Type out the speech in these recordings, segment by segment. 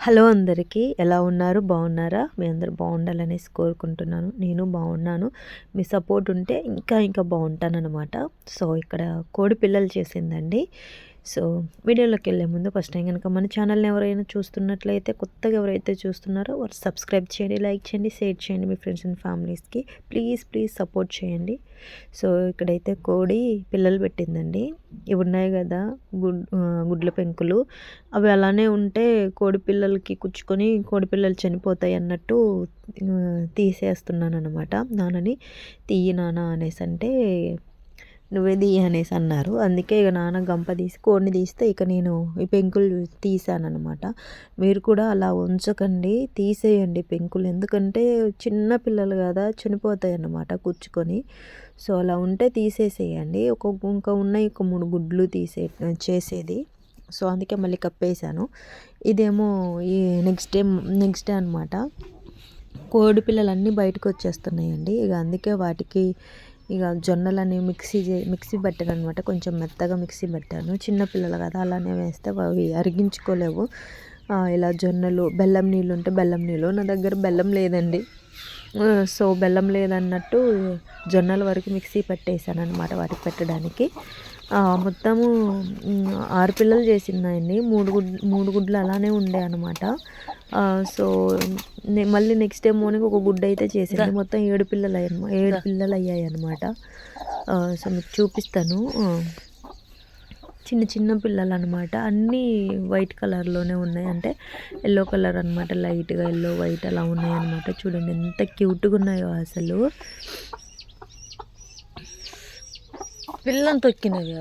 Hello అందరికీ ఎలా ఉన్నారు? బాగున్నారా? మీ అందరు బాగుండాలనేసి కోరుకుంటున్నాను. నేను బాగున్నాను. మీ సపోర్ట్ ఉంటే ఇంకా ఇంకా బాగుంటానన్నమాట. సో ఇక్కడ కోడి పిల్లలు చేసిందండి. సో వీడియోలోకి వెళ్ళే ముందు ఫస్ట్ టైం కనుక మన ఛానల్ని ఎవరైనా చూస్తున్నట్లయితే కొత్తగా ఎవరైతే చూస్తున్నారో వారు సబ్స్క్రైబ్ చేయండి లైక్ చేయండి షేర్ చేయండి మీ ఫ్రెండ్స్ అండ్ ఫ్యామిలీస్కి. ప్లీజ్ ప్లీజ్ సపోర్ట్ చేయండి. సో ఇక్కడైతే కోడి పిల్లలు పెట్టిందండి. ఇవి ఉన్నాయి కదా గుడ్ గుడ్ల పెంకులు. అవి అలానే ఉంటే కోడి పిల్లలకి కుచ్చుకొని కోడి పిల్లలు చనిపోతాయి అన్నట్టు తీసేస్తున్నాను అనమాట నాన్నని తీయి నాన్న అనేసి అంటే నువ్వే అనేసి అన్నారు. అందుకే ఇక నాన్న గంప తీసి కోడిని తీస్తే ఇక నేను ఈ పెంకులు తీసానమాట మీరు కూడా అలా ఉంచకండి తీసేయండి పెంకులు. ఎందుకంటే చిన్న పిల్లలు కదా చనిపోతాయి అన్నమాట కూర్చుకొని. సో అలా ఉంటే తీసేసేయండి. ఒక ఇంకా ఉన్నాయి ఒక మూడు గుడ్లు తీసే చేసేది. సో అందుకే మళ్ళీ కప్పేసాను ఇదేమో ఈ నెక్స్ట్ డే నెక్స్ట్ డే అనమాట కోడి పిల్లలు అన్నీ బయటకు వచ్చేస్తున్నాయండి. ఇక అందుకే వాటికి ఇక జొన్నలని మిక్సీ చే మిక్సీ పట్టాను అనమాట కొంచెం మెత్తగా మిక్సీ పెట్టాను. చిన్నపిల్లలు కదా అలానే వేస్తే అవి అరిగించుకోలేవు. ఇలా జొన్నలు బెల్లం నీళ్ళు ఉంటే బెల్లం నీళ్ళు. నా దగ్గర బెల్లం లేదండి. సో బెల్లం లేదన్నట్టు జొన్నల వరకు మిక్సీ పట్టేశాను అనమాట వాటికి పెట్టడానికి. మొత్తము ఆరు పిల్లలు చేసిందాయండి మూడు గుడ్ మూడు గుడ్లు అలానే ఉండే అనమాట సో మళ్ళీ నెక్స్ట్ డే మార్నింగ్ ఒక గుడ్డ అయితే చేసింది మొత్తం ఏడు పిల్లలు అయ్యాయి ఏడు పిల్లలు అయ్యాయి అనమాట సో మీకు చూపిస్తాను. చిన్న చిన్న పిల్లలు అనమాట అన్నీ వైట్ కలర్లోనే ఉన్నాయి. అంటే ఎల్లో కలర్ అనమాట లైట్గా ఎల్లో వైట్ అలా ఉన్నాయి అనమాట చూడండి ఎంత క్యూట్గా ఉన్నాయో అసలు. పిల్లని తొక్కినవి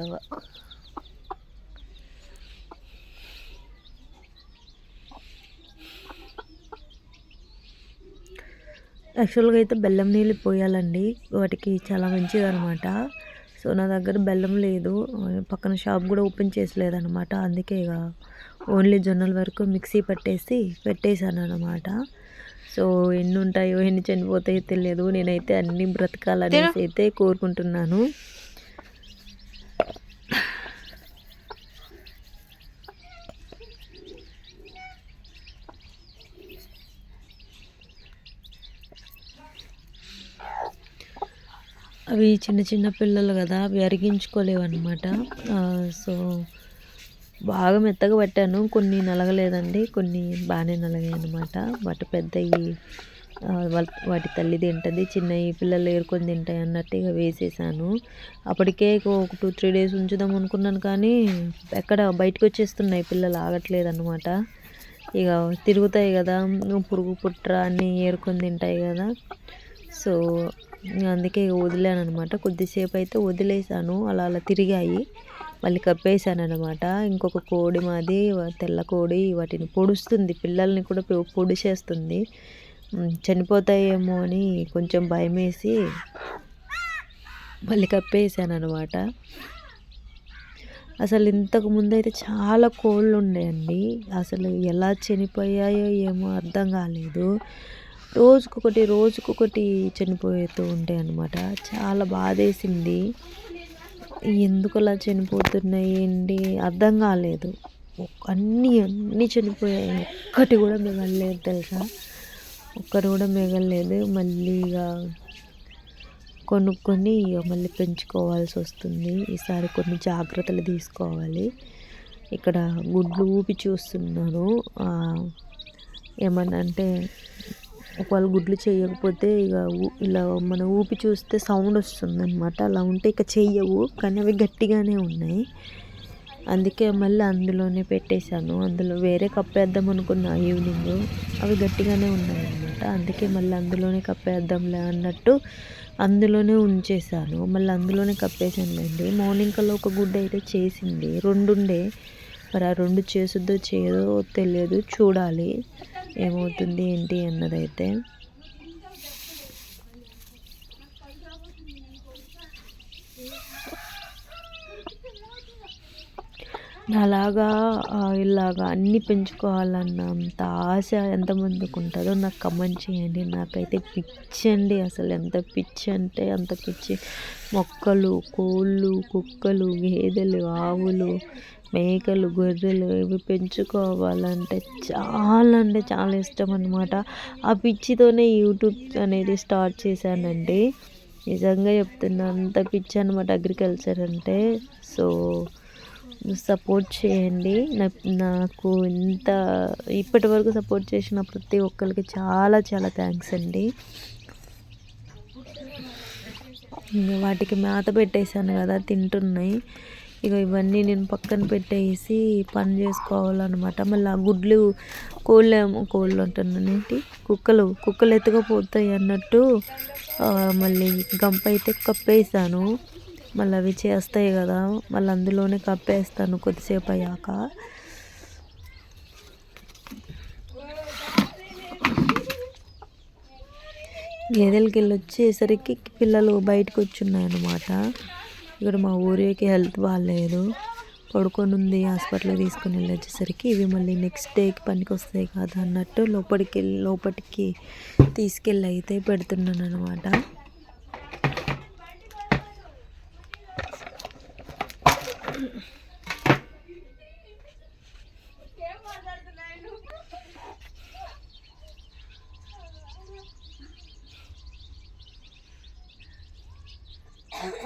యాక్చువల్గా అయితే బెల్లం నీళ్ళు పోయాలండి. వాటికి చాలా మంచిది అనమాట సో నా దగ్గర బెల్లం లేదు. పక్కన షాప్ కూడా ఓపెన్ చేసలేదనమాట అందుకే ఇక ఓన్లీ జొన్నల వరకు మిక్సీ పట్టేసి పెట్టేశాను అనమాట సో ఎన్ని ఉంటాయో ఎన్ని చనిపోతాయో తెలియదు. నేనైతే అన్ని బ్రతకాలనేసి అయితే కోరుకుంటున్నాను. అవి చిన్న చిన్న పిల్లలు కదా అవి అరిగించుకోలేవు అనమాట సో బాగా మెత్తగా పట్టాను. కొన్ని నలగలేదండి కొన్ని బాగానే నలగాయి అనమాట వాటి పెద్దవి వాటి తల్లి తింటుంది చిన్నవి పిల్లలు ఏరుకొని తింటాయి అన్నట్టు ఇక వేసేసాను. అప్పటికే ఒక టూ త్రీ డేస్ ఉంచుదాం అనుకున్నాను కానీ ఎక్కడ బయటకు వచ్చేస్తున్నాయి పిల్లలు ఆగట్లేదు అనమాట ఇక తిరుగుతాయి కదా పురుగు పుట్ర అన్నీ ఏరుకొని తింటాయి కదా. సో అందుకే వదిలాను అనమాట కొద్దిసేపు అయితే వదిలేసాను అలా అలా తిరిగాయి. మళ్ళీ కప్పేసాను అనమాట ఇంకొక కోడి మాది తెల్ల కోడి వాటిని పొడుస్తుంది. పిల్లల్ని కూడా పొడిచేస్తుంది. చనిపోతాయేమో అని కొంచెం భయం వేసి మళ్ళీ కప్పేసాను అనమాట అసలు ఇంతకు ముందు అయితే చాలా కోళ్ళు ఉండేయండి. అసలు ఎలా చనిపోయాయో ఏమో అర్థం కాలేదు. రోజుకొకటి రోజుకొకటి చనిపోతూ ఉంటాయి అన్నమాట. చాలా బాధేసింది. ఎందుకు అలా చనిపోతున్నాయి? ఏంటి? అర్థం కాలేదు. అన్నీ అన్నీ చనిపోయాయి. ఒక్కటి కూడా మిగలలేదు తెలుసా? ఒక్కటి కూడా మిగలలేదు. మళ్ళీ ఇక కొనుక్కొని ఇక మళ్ళీ పెంచుకోవాల్సి వస్తుంది. ఈసారి కొన్ని జాగ్రత్తలు తీసుకోవాలి. ఇక్కడ గుడ్లు ఊపి చూస్తున్నాను. ఏమన్నా అంటే ఒకవేళ గుడ్లు చేయకపోతే ఇక ఇలా మనం ఊపి చూస్తే సౌండ్ వస్తుంది అనమాట అలా ఉంటే ఇక చెయ్యవు కానీ అవి గట్టిగానే ఉన్నాయి. అందుకే మళ్ళీ అందులోనే పెట్టేశాను. అందులో వేరే కప్పేద్దాం అనుకున్నా ఈవినింగ్. అవి గట్టిగానే ఉన్నాయి అనమాట అందుకే మళ్ళీ అందులోనే కప్పేద్దాంలే అన్నట్టు అందులోనే ఉంచేసాను మళ్ళీ అందులోనే కప్పేసానులేండి మార్నింగ్ కల్లా ఒక గుడ్డ అయితే చేసింది. రెండుండే. మరి ఆ రెండు చేసుద్దో చేయదో తెలియదు. చూడాలి. ఏమవుతుంది ఏంటి అన్నదైతే. నాలాగా ఇలాగా అన్నీ పెంచుకోవాలన్నంత ఆశ ఎంతమందికి ఉంటుందో నాకు కమెంట్ చేయండి. నాకైతే పిచ్చి అండి అసలు. ఎంత పిచ్చి అంటే అంత పిచ్చి. మొక్కలు కోళ్ళు కుక్కలు గేదెలు ఆవులు మేకలు గొర్రెలు ఇవి పెంచుకోవాలంటే చాలా అంటే చాలా ఇష్టం అనమాట ఆ పిచ్చితోనే యూట్యూబ్ అనేది స్టార్ట్ చేశానండి. నిజంగా చెప్తున్నా అంత పిచ్చి అనమాట అగ్రికల్చర్ అంటే. సో సపోర్ట్ చేయండి. నాకు ఇంత ఇప్పటి వరకు సపోర్ట్ చేసిన ప్రతి ఒక్కరికి చాలా చాలా థ్యాంక్స్ అండి. వాటికి మేత పెట్టేశాను కదా తింటున్నాయి. ఇక ఇవన్నీ నేను పక్కన పెట్టేసి పని చేసుకోవాలన్నమాట. మళ్ళీ ఆ గుడ్లు కోళ్ళేమో కోళ్ళు అంటున్నానేంటి కుక్కలు కుక్కలు ఎత్తుకపోతాయి అన్నట్టు మళ్ళీ గంప అయితే కప్పేసాను మళ్ళీ అవి చేస్తాయి కదా మళ్ళీ అందులోనే కప్పేస్తాను కొద్దిసేపు అయ్యాక. గేదెలకి వెళ్ళి వచ్చేసరికి పిల్లలు బయటకు వచ్చున్నాయన్నమాట ఇక్కడ మా ఊరికి హెల్త్ బాగాలేదు. పడుకొని ఉంది హాస్పిటల్ తీసుకుని వెళ్ళచ్చేసరికి ఇవి మళ్ళీ నెక్స్ట్ డేకి పనికి వస్తాయి కదా అన్నట్టు లోపలికి వెళ్ళి లోపలికి తీసుకెళ్ళి అయితే పెడుతున్నాను అనమాట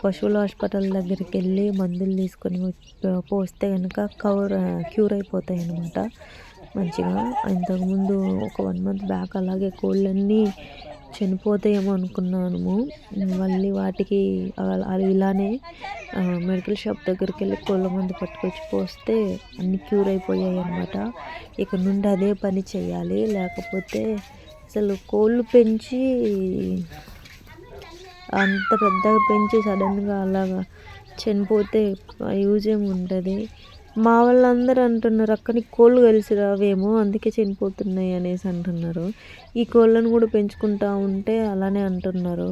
పశువుల హాస్పిటల్ దగ్గరికి వెళ్ళి మందులు తీసుకొని పోస్తే కనుక కవర్ క్యూర్ అయిపోతాయి అన్నమాట మంచిగా ఇంతకుముందు ఒక వన్ మంత్ బ్యాక్ అలాగే కోళ్ళన్నీ చనిపోతాయేమో అనుకున్నాను మళ్ళీ వాటికి అవి ఇలానే మెడికల్ షాప్ దగ్గరికి వెళ్ళి కోళ్ళ మందు పట్టుకొచ్చి పోస్తే అన్నీ క్యూర్ అయిపోయాయి అనమాట ఇక నుండి అదే పని చేయాలి. లేకపోతే అసలు కోళ్ళు పెంచి అంత పెద్దగా పెంచి సడన్గా అలాగా చనిపోతే యూజ్ ఏమి ఉంటుంది మా వాళ్ళందరూ అంటున్నారు అక్కని కోళ్ళు కలిసి రావేమో అందుకే చనిపోతున్నాయి అనేసి అంటున్నారు. ఈ కోళ్ళను కూడా పెంచుకుంటా ఉంటే అలానే అంటున్నారు.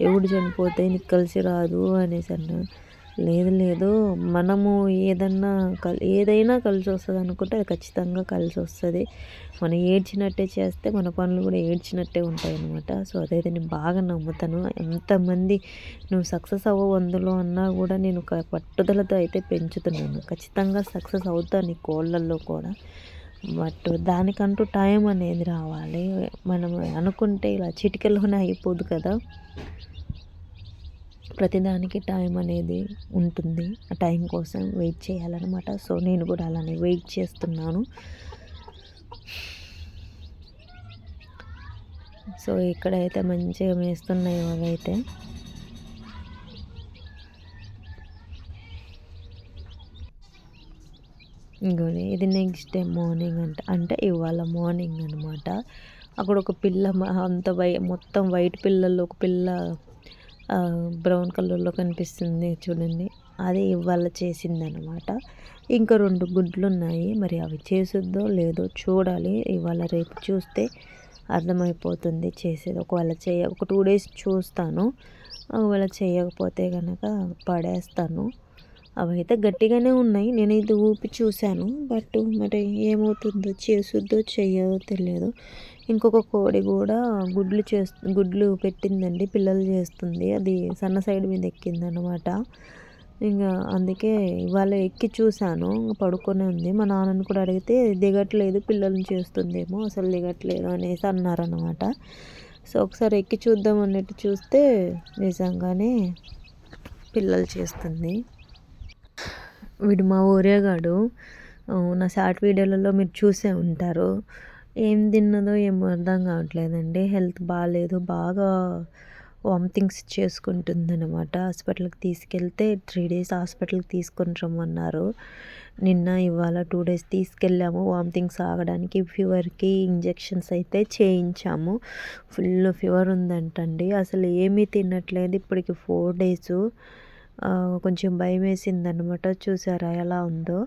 ఎవడు చనిపోతే నీకు కలిసి రాదు అనేసి అన్నారు లేదు లేదు. మనము ఏదన్నా కల్ ఏదైనా కలిసి వస్తుంది అనుకుంటే అది ఖచ్చితంగా కలిసి వస్తుంది. మనం ఏడ్చినట్టే చేస్తే మన పనులు కూడా ఏడ్చినట్టే ఉంటాయి అనమాట సో అదైతే నేను బాగా నమ్ముతాను. ఎంతమంది నువ్వు సక్సెస్ అవ్వవు అందులో అన్నా కూడా నేను ఒక పట్టుదలతో అయితే పెంచుతున్నాను. ఖచ్చితంగా సక్సెస్ అవుతాను ఈ కోళ్ళల్లో కూడా. బట్ దానికంటూ టైం అనేది రావాలి. మనం అనుకుంటే ఇలా చిటికలోనే అయిపోదు కదా. ప్రతిదానికి టైం అనేది ఉంటుంది. ఆ టైం కోసం వెయిట్ చేయాలన్నమాట. సో నేను కూడా అలానే వెయిట్ చేస్తున్నాను. సో ఇక్కడైతే మంచిగా మేస్తున్నాయి అవైతే ఇంకోటి ఇది నెక్స్ట్ డే మార్నింగ్ అంట అంటే ఇవాళ మార్నింగ్ అనమాట అక్కడ ఒక పిల్ల అంత వై మొత్తం వైట్ పిల్లల్లో ఒక పిల్ల బ్రౌన్ కలర్లో కనిపిస్తుంది చూడండి. అది ఇవాళ చేసింది అనమాట ఇంకా రెండు గుడ్లు ఉన్నాయి మరి అవి చేసిద్దో లేదో చూడాలి. ఇవాళ రేపు చూస్తే అర్థమైపోతుంది చేసేది. ఒకవేళ చేయ ఒక టూ డేస్ చూస్తాను. ఒకవేళ చేయకపోతే కనుక పడేస్తాను. అవైతే గట్టిగానే ఉన్నాయి. నేను ఇది ఊపి చూశాను. బట్ మరి ఏమవుతుందో చేసుద్దో చెయ్యదో తెలియదు ఇంకొక కోడి కూడా గుడ్లు చేస్తు గుడ్లు పెట్టిందండి. పిల్లలు చేస్తుంది. అది సన్న సైడ్ మీద ఎక్కిందనమాట ఇంకా అందుకే ఇవాళ ఎక్కి చూశాను. పడుకొని ఉంది. మా నాన్నని కూడా అడిగితే దిగట్లేదు పిల్లల్ని చేస్తుందేమో అసలు దిగట్లేదు అనేసి అన్నారనమాట సో ఒకసారి ఎక్కి చూద్దాం అన్నట్టు చూస్తే నిజంగానే పిల్లలు చేస్తుంది. వీడు మా ఊరేగాడు నా షార్ట్ వీడియోలలో మీరు చూసే ఉంటారు. ఏం తిన్నదో ఏమో అర్థం కావట్లేదండి. హెల్త్ బాగాలేదు బాగా వామిటింగ్స్ చేసుకుంటుంది అనమాట హాస్పిటల్కి తీసుకెళ్తే త్రీ డేస్ హాస్పిటల్కి తీసుకొని రమ్మన్నారు. నిన్న ఇవాళ టూ డేస్ తీసుకెళ్ళాము. వామిటింగ్స్ ఆగడానికి ఫీవర్కి ఇంజెక్షన్స్ అయితే చేయించాము. ఫుల్ ఫీవర్ ఉందంటండి. అసలు ఏమీ తినట్లేదు. ఇప్పటికి ఫోర్ డేస్. కొంచెం భయం వేసింది అనమాట చూసారా ఎలా ఉందో.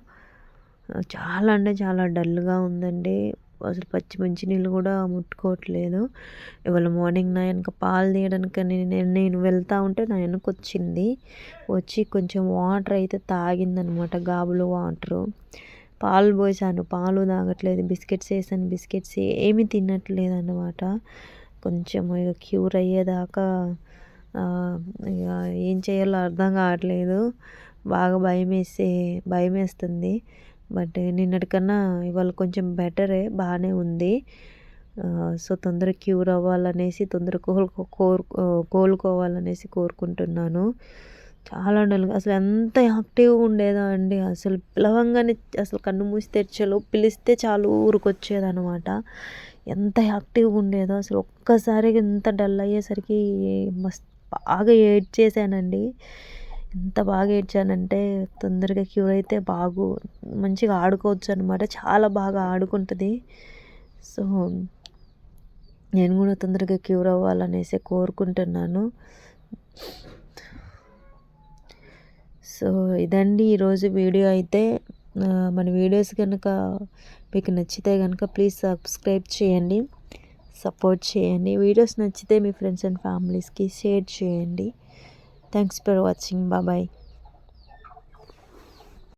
చాలా అంటే చాలా డల్గా ఉందండి. అసలు పచ్చి మంచి నీళ్ళు కూడా ముట్టుకోవట్లేదు. ఇవాళ మార్నింగ్ నా వెనక పాలు తీయడానికి నేను నేను వెళ్తా ఉంటే నా వెనక వచ్చింది. వచ్చి కొంచెం వాటర్ అయితే తాగిందనమాట గాబులు వాటరు. పాలు పోసాను. పాలు తాగట్లేదు. బిస్కెట్స్ వేసాను. బిస్కెట్స్ ఏమీ తినట్లేదు అనమాట కొంచెం ఇక క్యూర్ అయ్యేదాకా ఇక ఏం చేయాలో అర్థం కావట్లేదు. బాగా భయం వేసే భయం వేస్తుంది బట్ నిన్నటికన్నా ఇవాళ కొంచెం బెటరే బాగానే ఉంది. సో తొందరగా క్యూర్ అవ్వాలనేసి తొందరగా కోలు కోరు కోలుకోవాలనేసి కోరుకుంటున్నాను. చాలా డల్ అసలు ఎంత యాక్టివ్గా ఉండేదా అండి అసలు పిలవంగానే అసలు కన్ను మూసి తెరిచేలో పిలిస్తే చాలు ఊరికొచ్చేదనమాట ఎంత యాక్టివ్గా ఉండేదో అసలు ఒక్కసారి ఇంత డల్ అయ్యేసరికి మస్తు బాగా ఏడ్చేసానండి ఎంత బాగా ఏడ్చానంటే తొందరగా క్యూర్ అయితే బాగు మంచిగా ఆడుకోవచ్చు అనమాట చాలా బాగా ఆడుకుంటుంది. సో నేను కూడా తొందరగా క్యూర్ అవ్వాలనేసి కోరుకుంటున్నాను. సో ఇదండి ఈరోజు వీడియో అయితే. మన వీడియోస్ కనుక మీకు నచ్చితే కనుక ప్లీజ్ సబ్స్క్రైబ్ చేయండి. సపోర్ట్ చేయండి. వీడియోస్ నచ్చితే మీ ఫ్రెండ్స్ అండ్ ఫ్యామిలీస్కి షేర్ చేయండి. Thanks for watching bye